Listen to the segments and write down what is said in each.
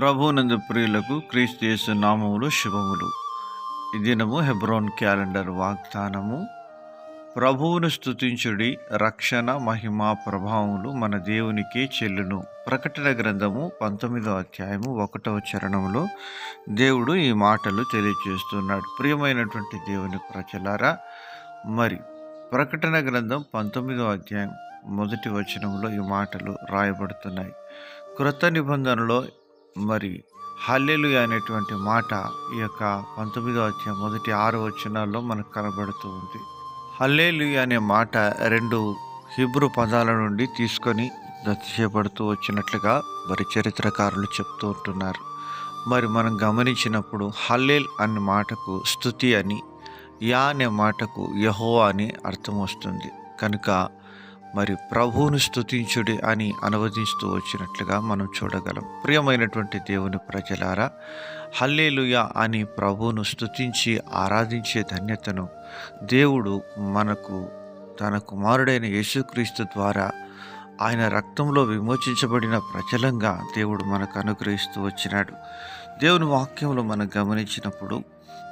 ప్రభునందు ప్రియులకు క్రీస్తు యేసు నామములు శుభములు. ఈ దినము హెబ్రోన్ క్యాలెండర్ వాగ్దానము. ప్రభువును స్తుతించుడి రక్షణ మహిమ ప్రభావములు మన దేవునికే చెల్లును. ప్రకటన గ్రంథము పంతొమ్మిదో అధ్యాయము ఒకటవ చరణంలో దేవుడు ఈ మాటలు తెలియజేస్తున్నాడు. ప్రియమైనటువంటి దేవుని ప్రజలారా మరి ప్రకటన గ్రంథం పంతొమ్మిదో అధ్యాయం మొదటి వచనంలో ఈ మాటలు రాయబడుతున్నాయి. క్రొత్త నిబంధనలో మరి హల్లెలు అనేటువంటి మాట ఈ యొక్క పంతొమ్మిదో వచ్చిన మొదటి ఆరు వచనాల్లో మనకు కనబడుతూ ఉంది. హల్లేలు అనే మాట రెండు హిబ్రు పదాల నుండి తీసుకొని చేపడుతూ వచ్చినట్లుగా మరి చరిత్రకారులు చెప్తూ ఉంటున్నారు. మరి మనం గమనించినప్పుడు హల్లేల్ అనే మాటకు స్థుతి అని యా అనే మాటకు యహో అని అర్థం వస్తుంది. కనుక మరి ప్రభువును స్థుతించుడి అని అనువదిస్తూ వచ్చినట్లుగా మనం చూడగలం. ప్రియమైనటువంటి దేవుని ప్రజలారా హల్లేలుయ అని ప్రభువును స్తుతించి ఆరాధించే ధన్యతను దేవుడు మనకు తన కుమారుడైన యేసుక్రీస్తు ద్వారా ఆయన రక్తంలో విమోచించబడిన ప్రజలంగా దేవుడు మనకు అనుగ్రహిస్తూ వచ్చినాడు. దేవుని వాక్యంలో మనం గమనించినప్పుడు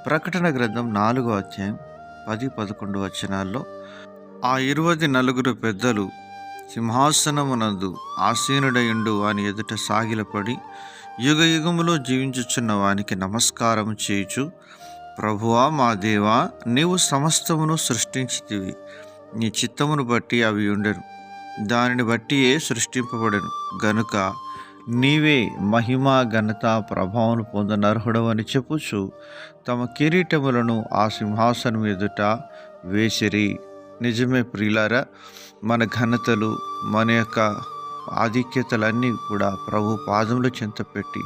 ప్రకటన గ్రంథం నాలుగో అధ్యాయం పది పదకొండు వచనాల్లో ఆ ఇరువది నలుగురు పెద్దలు సింహాసనమునందు ఆసీనుడయుండు వాని ఎదుట సాగిలపడి యుగ యుగములో జీవించుచున్న వానికి నమస్కారం చేయుచు ప్రభువా మా దేవా నీవు సమస్తమును సృష్టించితివి. నీ చిత్తమును బట్టి అవి ఉండను. దానిని బట్టియే సృష్టింపబడను. గనుక నీవే మహిమ ఘనత ప్రభావం పొందనర్హుడవని చెప్పుచు తమ కిరీటములను ఆ సింహాసనం ఎదుట వేసిరి. నిజమే ప్రియులారా మన ఘనతలు మన యొక్క ఆధిక్యతలన్నీ కూడా ప్రభు పాదముల చెంత పెట్టి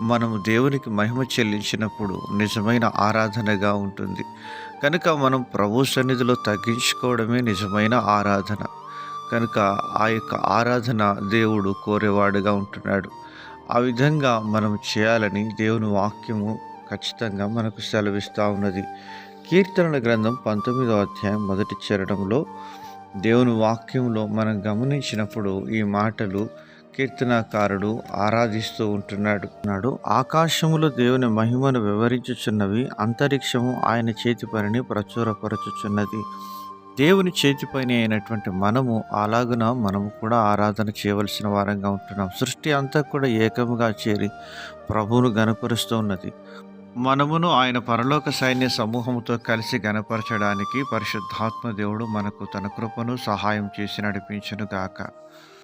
మనము దేవునికి మహిమ చెల్లించినప్పుడు నిజమైన ఆరాధనగా ఉంటుంది. కనుక మనం ప్రభు సన్నిధిలో తగ్గించుకోవడమే నిజమైన ఆరాధన. కనుక ఆ యొక్క ఆరాధన దేవుడు కోరేవాడుగా ఉంటున్నాడు. ఆ విధంగా మనం చేయాలని దేవుని వాక్యము ఖచ్చితంగా మనకు సెలవిస్తూ ఉన్నది. కీర్తనల గ్రంథం పంతొమ్మిదో అధ్యాయం మొదటి చరణంలో దేవుని వాక్యంలో మనం గమనించినప్పుడు ఈ మాటలు కీర్తనాకారుడు ఆరాధిస్తూ ఉంటున్నాడు. నాడు ఆకాశములో దేవుని మహిమను వివరించుచున్నవి అంతరిక్షము ఆయన చేతి పనిని ప్రచురపరచుచున్నది. దేవుని చేతిపైన అయినటువంటి మనము అలాగున మనము కూడా ఆరాధన చేయవలసిన వారంగా ఉంటున్నాం. సృష్టి అంతా కూడా ఏకముగా చేరి ప్రభువును గనపరుస్తూ ఉన్నది. మనమును ఆయన పరలోక సైన్య సమూహంతో కలిసి గనపరచడానికి పరిశుద్ధాత్మ దేవుడు మనకు తన కృపను సహాయం చేసి నడిపించను గాక